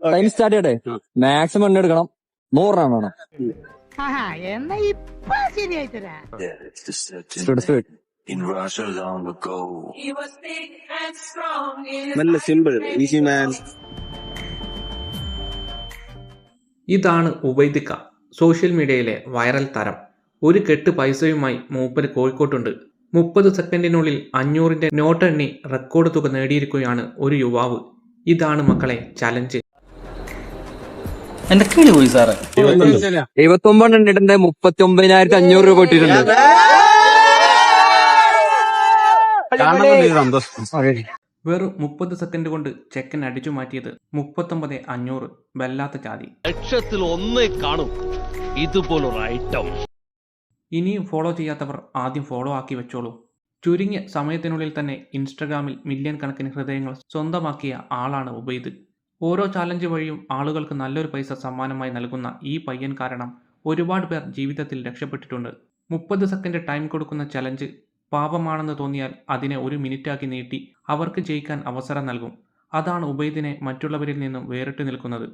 Time start ചെയ്യട്ടെ? Maximum എണ്ണ എടുക്കണം. നൂറെണ്ണം വേണം. ആഹാ, എന്നാ ഇപ്പൊ ശരിയായി തരാം in Russia long ago. He was big and strong in നല്ല സിമ്പിൾ ഈസി മാൻ ഇതാണ് ഉബൈദിക്ക സോഷ്യൽ മീഡിയയിലെ വൈറൽ താരം. ഒരു കെട്ട് പൈസയുമായി മൂപ്പര് കോഴിക്കോട്ടുണ്ട്. മുപ്പത് സെക്കൻഡിനുള്ളിൽ അഞ്ഞൂറിന്റെ നോട്ടെണ്ണി റെക്കോർഡ് തുക നേടിയിരിക്കുകയാണ് ഒരു യുവാവ്. ഇതാണ് മക്കളെ ചലഞ്ച് എന്റെ കിളി പോയി സാറേ? എഴുപത്തി ഒമ്പത് എണ്ണിട്ടുണ്ട് മുപ്പത്തി ഒമ്പതിനായിരത്തി അഞ്ഞൂറ് രൂപ കിട്ടിയിട്ടുണ്ട് വെറും മുപ്പത് സെക്കൻഡ് കൊണ്ട് ചെക്കൻ അടിച്ചു മാറ്റിയത് മുപ്പത്തൊമ്പത് അഞ്ഞൂറ്. വല്ലാത്ത ജാതി. ലക്ഷത്തിൽ ഒന്നേ കാണും. ഇതുപോലൊരു ഐറ്റം ഇനിയും ഫോളോ ചെയ്യാത്തവർ ആദ്യം ഫോളോ ആക്കി വെച്ചോളൂ. ചുരുങ്ങിയ സമയത്തിനുള്ളിൽ തന്നെ ഇൻസ്റ്റഗ്രാമിൽ മില്യൺ കണക്കിന് ഹൃദയങ്ങൾ സ്വന്തമാക്കിയ ആളാണ് ഉബൈദ്. ഓരോ ചാലഞ്ച് വഴിയും ആളുകൾക്ക് നല്ലൊരു പൈസ സമ്മാനമായി നൽകുന്ന ഈ പയ്യൻ കാരണം ഒരുപാട് പേർ ജീവിതത്തിൽ രക്ഷപ്പെട്ടിട്ടുണ്ട്. മുപ്പത് സെക്കൻഡ് ടൈം കൊടുക്കുന്ന ചലഞ്ച് പാപമാണെന്ന് തോന്നിയാൽ അതിനെ ഒരു മിനിറ്റാക്കി നീട്ടി അവർക്ക് ജയിക്കാൻ അവസരം നൽകും. അതാണ് ഉബൈദിനെ മറ്റുള്ളവരിൽ നിന്നും വേറിട്ട് നിൽക്കുന്നത്.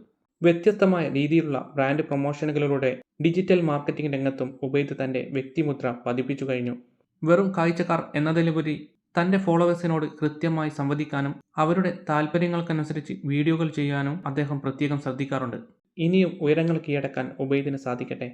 വ്യത്യസ്തമായ രീതിയിലുള്ള ബ്രാൻഡ് പ്രൊമോഷനുകളിലൂടെ ഡിജിറ്റൽ മാർക്കറ്റിംഗ് രംഗത്തും ഉബൈദ് തന്റെ വ്യക്തിമുദ്ര പതിപ്പിച്ചു കഴിഞ്ഞു. വെറും കാഴ്ചക്കാർ എന്നതിലുപരി തന്റെ ഫോളോവേഴ്സിനോട് കൃത്യമായി സംവദിക്കാനും അവരുടെ താല്പര്യങ്ങൾക്കനുസരിച്ച് വീഡിയോകൾ ചെയ്യാനും അദ്ദേഹം പ്രത്യേകം ശ്രദ്ധിക്കാറുണ്ട്. ഇനിയും ഉയരങ്ങൾ കീഴടക്കാൻ ഉബൈദിന് സാധിക്കട്ടെ.